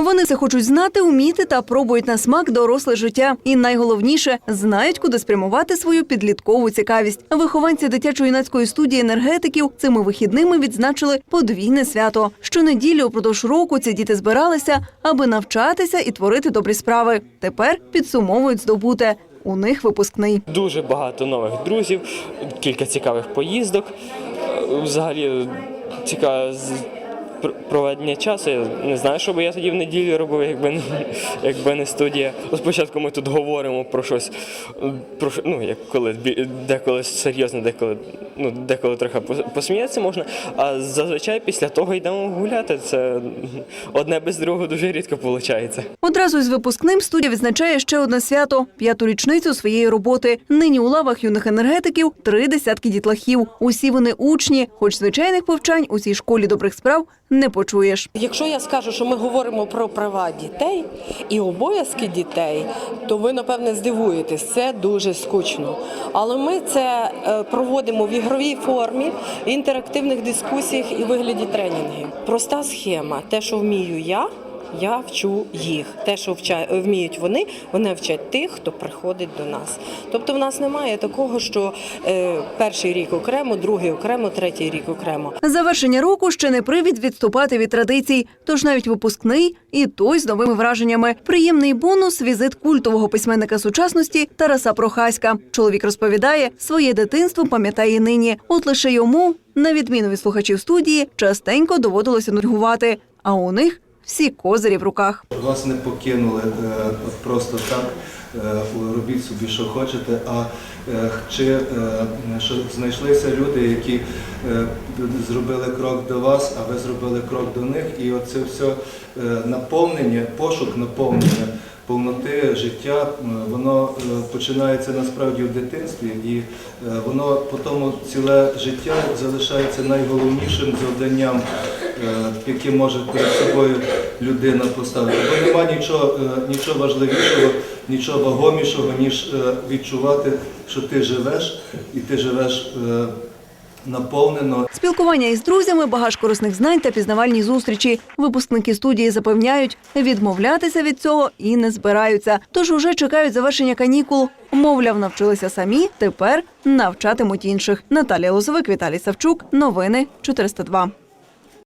Вони все хочуть знати, уміти та пробують на смак доросле життя. І найголовніше знають, куди спрямувати свою підліткову цікавість. Вихованці дитячо-юнацької студії енергетиків цими вихідними відзначили подвійне свято. Щонеділі упродовж року ці діти збиралися, аби навчатися і творити добрі справи. Тепер підсумовують здобуте. У них випускний. Дуже багато нових друзів, кілька цікавих поїздок. Взагалі пр- проведення часу. Я не знаю, що би я тоді в неділю робив, якби не, якби не студія. Ну, Спочатку ми тут говоримо про щось, про ну, як коли деколи серйозно, деколи, ну, деколи трохи пос- посміятися можна. А зазвичай після того йдемо гуляти. Це одне без другого дуже рідко виходить. Одразу із випускним студія відзначає ще одне свято п'яту річницю своєї роботи. Нині у лавах юних енергетиків три десятки дітлахів. Усі вони учні, хоч звичайних повчань у цій школі добрих справ не почуєш. Якщо я скажу, що ми говоримо про права дітей і обов'язки дітей, то ви напевне здивуєтесь. Це дуже скучно. Але ми це е, проводимо в ігровій формі, в інтерактивних дискусіях і вигляді тренінгів. Проста схема. Те, що вмію я. Я вчу їх. Те, що вміють вони, вони вчать тих, хто приходить до нас. Тобто в нас немає такого, що е, перший рік окремо, другий окремо, третій рік окремо. Завершення року ще не привід відступати від традицій. Тож навіть випускний і той з новими враженнями. Приємний бонус візит культового письменника сучасності Тараса Прохаська. Чоловік розповідає, своє дитинство пам'ятає нині. От лише йому, на відміну від слухачів студії, частенько доводилося нудьгувати. А у них всі козирі в руках. Вас не покинули е, просто так. е, Робіть собі, що хочете. А е, чи що знайшлися люди, які зробили крок до вас, а ви зробили крок до них, і оце все наповнення, пошук наповнення. Повноти життя, воно починається насправді в дитинстві, і воно потім ціле життя залишається найголовнішим завданням, е, яке може перед собою людина поставити. Бо нема нічого, е, нічого важливішого, нічого вагомішого, ніж е, відчувати, що ти живеш, і ти живеш наповнено Спілкування із друзями, багаж корисних знань та пізнавальні зустрічі. Випускники студії запевняють, відмовлятися від цього і не збираються. Тож уже чекають завершення канікул. Мовляв, навчилися самі, тепер навчатимуть інших. Наталія Лозовик, Віталій Савчук. Новини 402.